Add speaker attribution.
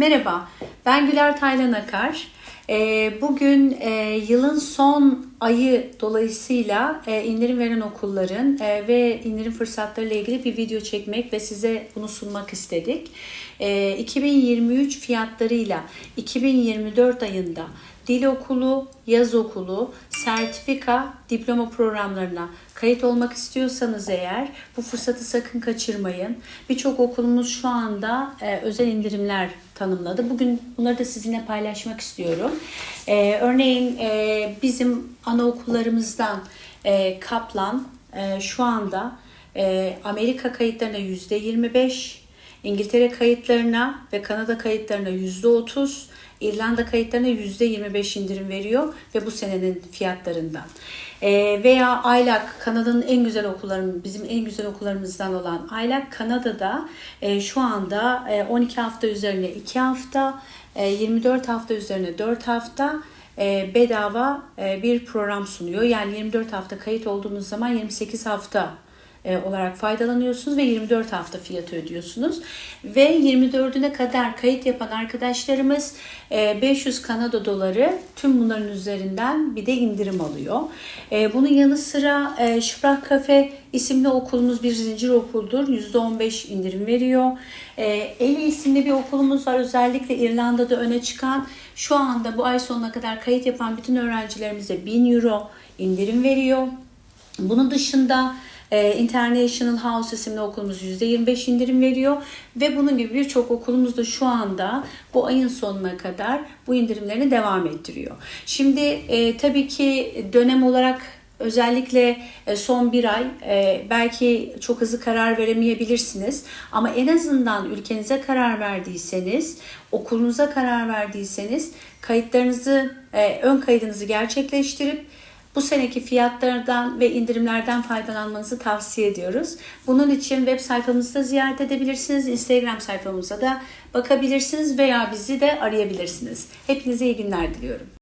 Speaker 1: Merhaba, ben Güler Taylan Akar. Ee, Bugün e, yılın son ayı dolayısıyla e, indirim veren okulların e, ve indirim fırsatları ile ilgili bir video çekmek ve size bunu sunmak istedik. E, 2023 fiyatlarıyla 2024 ayında dil okulu, yaz okulu, sertifika, diploma programlarına kayıt olmak istiyorsanız eğer bu fırsatı sakın kaçırmayın. Birçok okulumuz şu anda e, özel indirimler tanımladı. Bugün bunları da sizinle paylaşmak istiyorum. E, örneğin e, bizim anaokullarımızdan e, Kaplan e, şu anda e, Amerika kayıtlarına yüzde 25, İngiltere kayıtlarına ve Kanada kayıtlarına yüzde 30, İrlanda kayıtlarına %25 indirim veriyor ve bu senenin fiyatlarından. Ee, veya Aylak, Kanada'nın en güzel okullarımız, bizim en güzel okullarımızdan olan Aylak, Kanada'da e, şu anda e, 12 hafta üzerine 2 hafta, e, 24 hafta üzerine 4 hafta e, bedava e, bir program sunuyor. Yani 24 hafta kayıt olduğunuz zaman 28 hafta e, olarak faydalanıyorsunuz ve 24 hafta fiyatı ödüyorsunuz. Ve 24'üne kadar kayıt yapan arkadaşlarımız e, 500 Kanada doları tüm bunların üzerinden bir de indirim alıyor. E, Bunun yanı sıra e, Şıprak Kafe isimli okulumuz bir zincir okuldur. %15 indirim veriyor. E, Eli isimli bir okulumuz var. Özellikle İrlanda'da öne çıkan şu anda bu ay sonuna kadar kayıt yapan bütün öğrencilerimize 1000 euro indirim veriyor. Bunun dışında e, International House isimli okulumuz %25 indirim veriyor ve bunun gibi birçok okulumuz da şu anda bu ayın sonuna kadar bu indirimlerini devam ettiriyor. Şimdi e, tabii ki dönem olarak özellikle e, son bir ay e, belki çok hızlı karar veremeyebilirsiniz ama en azından ülkenize karar verdiyseniz, okulunuza karar verdiyseniz kayıtlarınızı, e, ön kaydınızı gerçekleştirip bu seneki fiyatlardan ve indirimlerden faydalanmanızı tavsiye ediyoruz. Bunun için web sayfamızı da ziyaret edebilirsiniz. Instagram sayfamıza da bakabilirsiniz veya bizi de arayabilirsiniz. Hepinize iyi günler diliyorum.